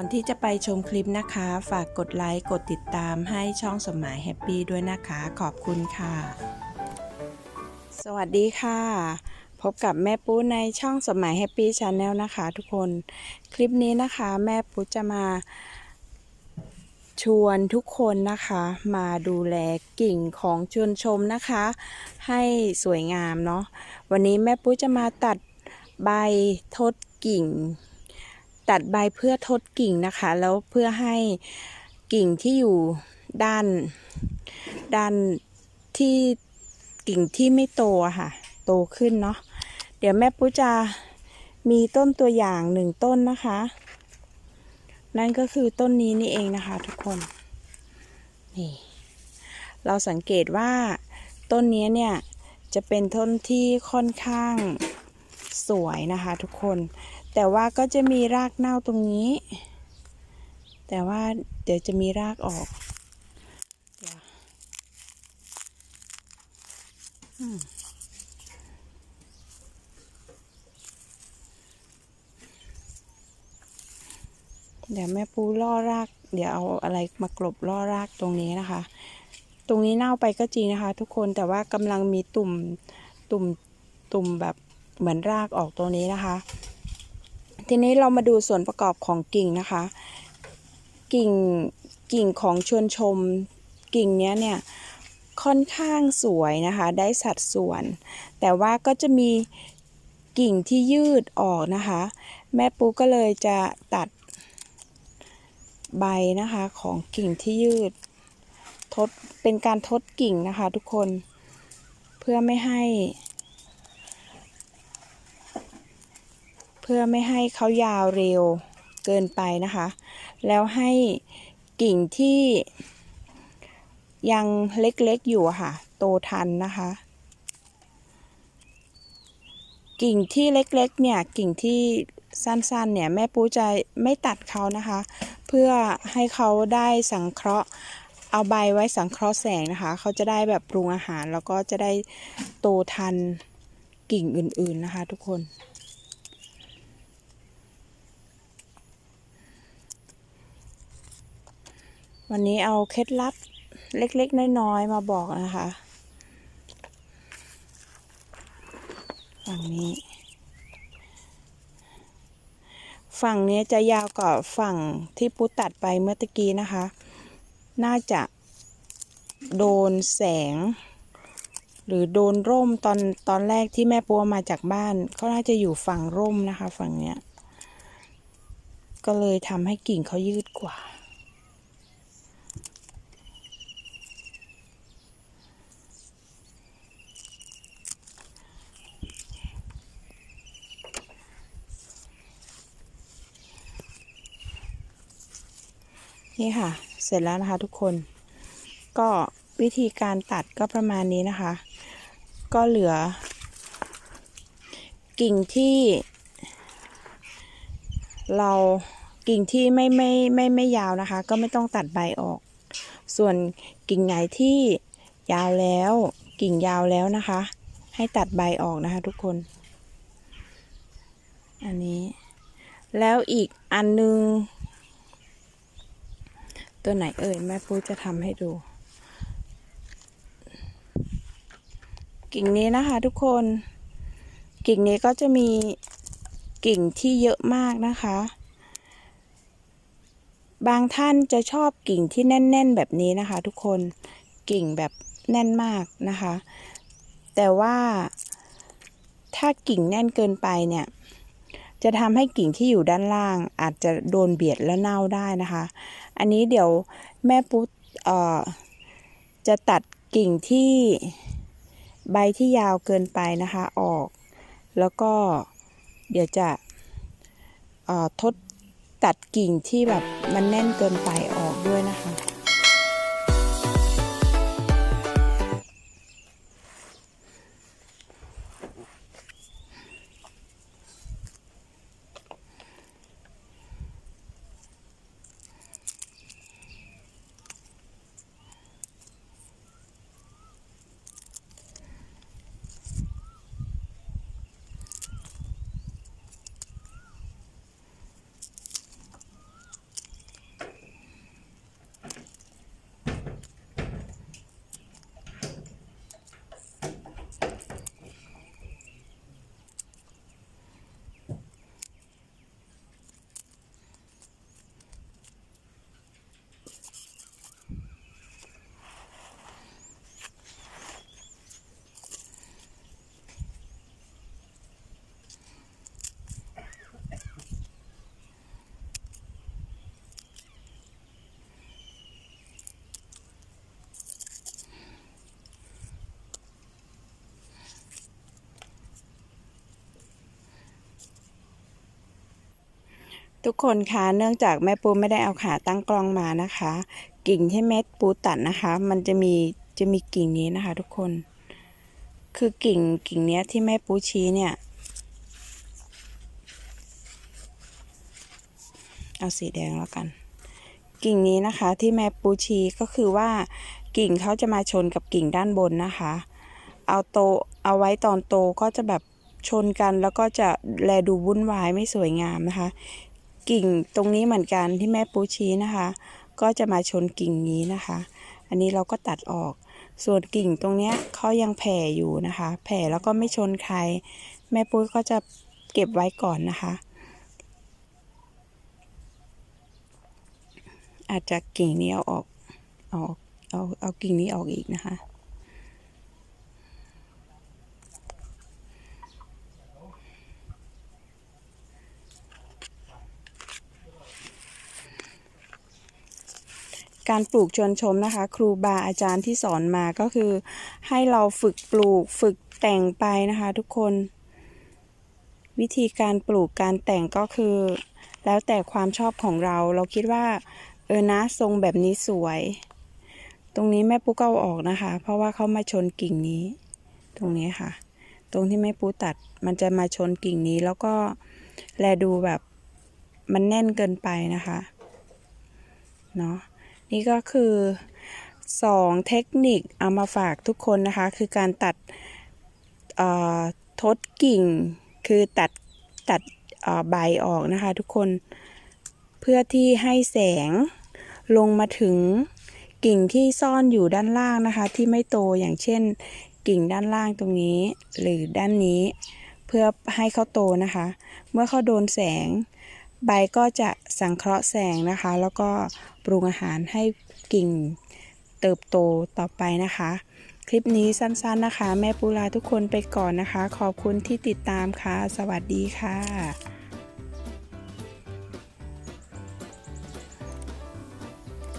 ก่อนที่จะไปชมคลิปนะคะ ฝากกดไลค์ กดติดตามให้ช่องสมหมายแฮปปี้ด้วยนะคะ ขอบคุณค่ะ สวัสดีค่ะ พบกับแม่ปูในช่องสมหมายแฮปปี้ชาแนลนะคะทุกคน คลิปนี้นะคะแม่ปูจะมาชวนทุกคนนะคะมาดูแลกิ่งของชวนชมนะคะ ให้สวยงามเนาะวันนี้แม่ปุ้ยจะมาตัดใบทดกิ่ง ตัดใบเพื่อทดกิ่งนะคะ แล้วเพื่อให้กิ่งที่อยู่ด้าน ด้านที่กิ่งที่ไม่โตค่ะ โตขึ้นเนาะเดี๋ยวแม่ปุ้จะมีต้นตัวอย่างหนึ่งต้นนะคะ นั่นก็คือต้นนี้นี่เองนะคะ ทุกคนนี่เราสังเกตว่าต้นนี้เนี่ยจะเป็นต้นที่ค่อนข้างสวยนะคะ ทุกคน แต่ว่าก็จะมีรากเน่าตรงนี้ แต่ว่าเดี๋ยวจะมีรากออกเดี๋ยวอืมเดี๋ยวแม่ปูล่อราก เดี๋ยวเอาอะไรมากลบล่อรากตรงนี้นะคะ ตรงนี้เน่าไปก็จริงนะคะ ทุกคนแต่ว่ากำลังมีตุ่มตุ่มตุ่มแบบเหมือนรากออกตรงนี้นะคะ ทีนี้เรามาดูส่วนประกอบของกิ่งนะคะ กิ่งกิ่งของชวนชม กิ่งเนี้ยเนี่ยค่อนข้างสวยนะคะ ได้สัดส่วน แต่ว่าก็จะมีกิ่งที่ยืดออกนะคะ แม่ปูก็เลยจะตัดใบนะคะของกิ่งที่ยืด ทดเป็นการทดกิ่งนะคะทุกคน เพื่อไม่ให้ พื่อไม่ให้เขายาวเร็วเกินไปนะคะ แล้วให้กิ่งที่ยังเล็กๆอยู่ค่ะ โตทันนะคะ กิ่งที่เล็กๆเนี่ยกิ่งที่สั้นๆเนี่ยแม่ปูจะไม่ตัดเขานะคะ เพื่อให้เขาได้สังเคราะห์เอาใบไว้สังเคราะห์แสงนะคะ เขาจะได้แบบปรุงอาหารแล้วก็จะได้โตทันกิ่งอื่นๆนะคะ ทุกคน วันนี้เอาเคล็ดลับเล็กๆ น้อยๆ มาบอกนะคะ ฝั่งนี้ ฝั่งนี้จะยาวกว่าฝั่งที่ปุ๊ตัดไปเมื่อตะกี้นะคะ น่าจะโดนแสง หรือโดนร่มตอนตอนแรกที่แม่ปัวมาจากบ้าน เขาน่าจะอยู่ฝั่งร่มนะคะ ฝั่งเนี้ย ก็เลยทำให้กิ่งเขายืดกว่า นี่ค่ะ เสร็จแล้วนะคะทุกคน ก็วิธีการตัดก็ประมาณนี้นะคะ ก็เหลือ กิ่งที่ เรากิ่งที่ไม่ไม่ไม่ไม่ยาวนะคะ ก็ไม่ต้องตัดใบออก ส่วนกิ่งไหนที่ยาวแล้วกิ่งยาวแล้วนะคะ ให้ตัดใบออกนะคะทุกคน อันนี้ แล้วอีกอันนึง ตัวไหนเอ่ยแม่ปูจะทำให้ดู กิ่งนี้นะคะทุกคน กิ่งนี้ก็จะมีกิ่งที่เยอะมากนะคะ บางท่านจะชอบกิ่งที่แน่น ๆ แบบนี้นะคะ ทุกคนกิ่งแบบแน่นมากนะคะ แต่ว่าถ้ากิ่งแน่นเกินไปเนี่ย จะทำให้กิ่งที่อยู่ด้านล่าง อาจจะโดนเบียดและเน่าได้นะคะ อันนี้เดี๋ยวแม่ปุ๊จะตัดกิ่งที่ใบที่ยาวเกินไปนะคะออก แล้วก็เดี๋ยวจะทดตัดกิ่งที่แบบมันแน่นเกินไปออกด้วยนะคะ ทุกคนคะเนื่องจากแม่ปูไม่ได้เอาขาตั้งกล้องมานะคะ กิ่งที่แม่ปูตัดนะคะ มันจะมีจะมีกิ่งนี้นะคะ ทุกคน คือกิ่งกิ่งเนี้ยที่แม่ปูชี้เนี่ยเอาสีแดงแล้วกัน กิ่งนี้นะคะที่แม่ปูชี้ก็คือว่ากิ่งเขาจะมาชนกับกิ่งด้านบนนะคะ เอาโตเอาไว้ตอนโตก็จะแบบชนกันแล้วก็จะแลดูวุ่นวายไม่สวยงามนะคะ กิ่งตรงนี้เหมือนกันที่แม่ปูชี้นะคะ ก็จะมาชนกิ่งนี้นะคะ อันนี้เราก็ตัดออก ส่วนกิ่งตรงเนี้ยเขายังแผ่อยู่นะคะ แผ่แล้วก็ไม่ชนใคร แม่ปุ้ยก็จะเก็บไว้ก่อนนะคะ อาจจะกิ่งนี้เอาออกเอาเอาเอากิ่งนี้ออกอีกนะคะ การปลูกชวนชมนะคะ ครูบาอาจารย์ที่สอนมาก็คือ ให้เราฝึกปลูกฝึกแต่งไปนะคะทุกคน วิธีการปลูกการแต่งก็คือ แล้วแต่ความชอบของเรา เราคิดว่า เออนะทรงแบบนี้สวย ตรงนี้แม่ปุ๊กเอาออกนะคะ เพราะว่าเขามาชนกิ่งนี้ ตรงนี้ค่ะ ตรงที่แม่ปุ๊ตัดมันจะมาชนกิ่งนี้แล้วก็แลดูแบบมันแน่นเกินไปนะคะ เนาะ นี่ก็คือสองเทคนิคเอามาฝากทุกคนนะคะ คือการตัดทดกิ่ง คือตัดตัดใบออกนะคะทุกคนเพื่อที่ให้แสงลงมาถึงกิ่งที่ซ่อนอยู่ด้านล่างนะคะ ที่ไม่โตอย่างเช่น กิ่งด้านล่างตรงนี้ หรือด้านนี้ เพื่อให้เขาโตนะคะ เมื่อเขาโดนแสง ใบก็จะสังเคราะห์แสงนะคะ แล้วก็ปรุงอาหารให้กิ่งเติบโตต่อไปนะคะ คลิปนี้สั้นๆนะคะ แม่ปูลาทุกคนไปก่อนนะคะ ขอบคุณที่ติดตามค่ะ สวัสดีค่ะ